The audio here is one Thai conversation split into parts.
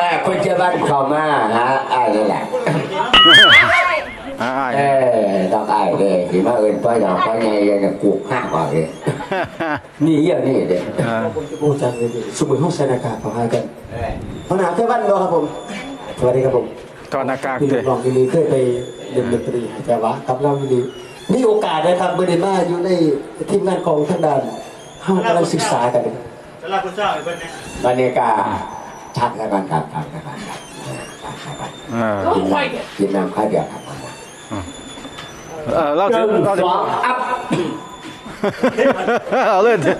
อ่าคุณเจ้าบ้านเข้ามาฮะอ้ายนี่แหละอ่าเออต้องอ้ายเลยสิมาเอินพ่อหยองพ่อใหญ่ยังจะกูห้าก่อนเลยนี่เยี่ยนี่เด็กอ่าโอ้จังเลยสมุนห้องใส่หน้ากากของหากันพนาเจ้าบ้านรอครับผมสวัสดีครับผมถอดหน้ากากพี่เด้อลองดีลีเคยไปเรียนดนตรีแต่ว่าครับเราดีลี มีโอกาสนะครับเมื่อเดือนมาอยู่ในทีมงานของทางด้านห้างกำลังศึกษากันสำหรับคุณเจ้าไอ้เพิ่นเนี่ยบรรยากาศชัดแล้วกันครับครับครับครับครับครับครับอ่ากินน้ำกินน้ำข้าวเดียวครับเออเราหจะนึ่งเราสจะองอัพเอาเลยเด้อ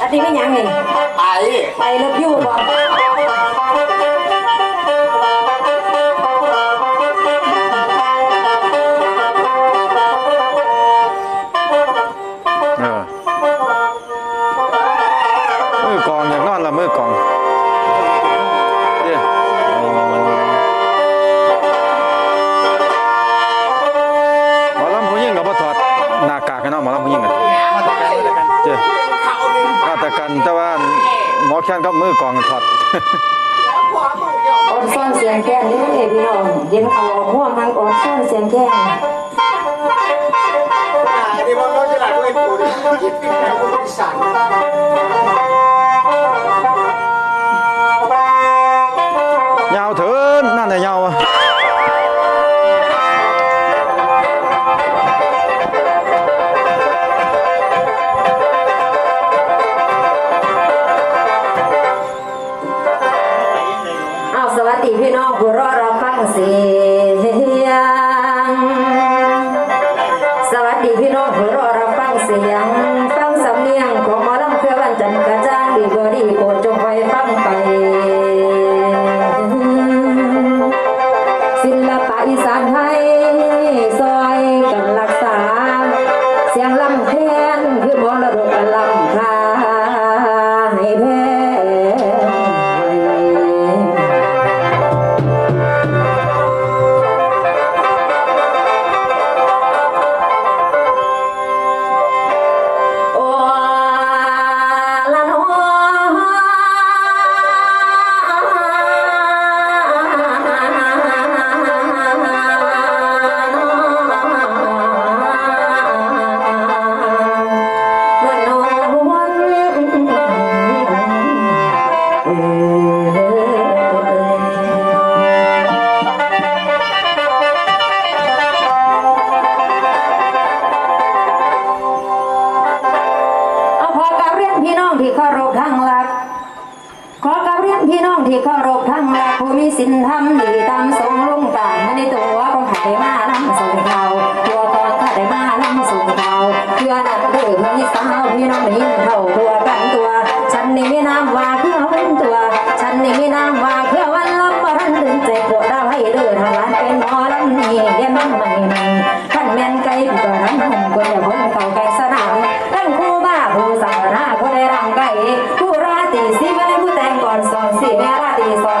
อันนี้ไม่ยังนี่ไอ้ไปเลิฟยูบ่เแค้นกับมือกองถอดออนซ่อนเสียงแค้นนี่เองพี่น้องเย็นเขาห่วงทางออนซ่อนเสียงแค้นอันนี้มันก็จะหลักเลยปูนี่คิดเป็นแบบคนอีสา พี่น้องผู้รอเราฟังเสียง พี่น้องที่เคารพทั้งหลัก ขอกราบเรียนพี่น้องที่เคารพทั้งหลักผู้มีศีลธรรมดีตามทรงลุ่งต่างในตัวของข้าได้มาลำส่งเขาตัวของข้าได้มาลำส่งเขาเพื่อนักเดือพี่สาวพี่น้องได้ยินเขาตัวกันตัว ฉันนี่มีนามว่าเพื่อวันตัวฉั นนี่มีนามว่าเพื่อวันลำบรันดึงใจปวดดาวให้เดินทางเป็นหมอลำนี่เรียนมันม่ใหม่ขันแม่นไกลพี่ก็รำหงก็อย่าพ้นเก่าไก่สนามตั้งคู่บ้าผู้สังนาผู้ได้รังไก่ผู้ราตรีสีแม่ผู้แต่งก่อนสอนสีแม่ราตรีสอน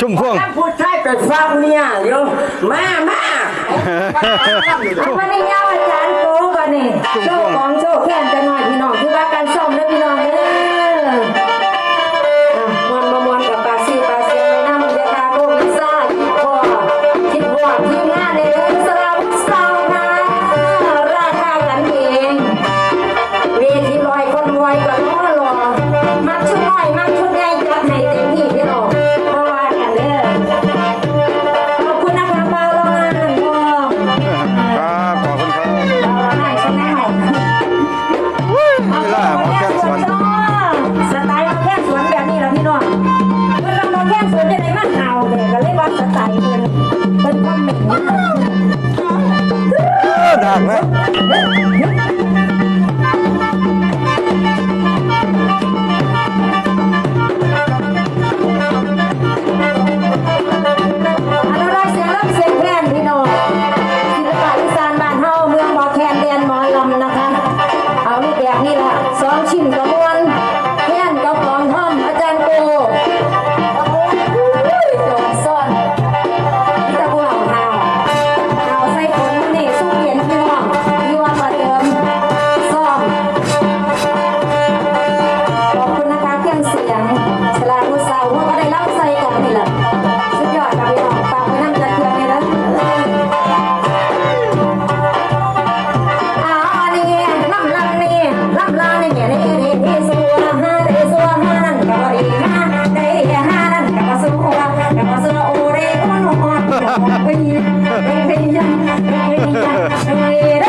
ชุ่มพ่วง ผู้ชายไปฟังเนี่ยเดี๋ยวมาม่เอามานี่ยาวอาจารย์โกกันนี่โชคของโชคแค้นจะหน Woo! And I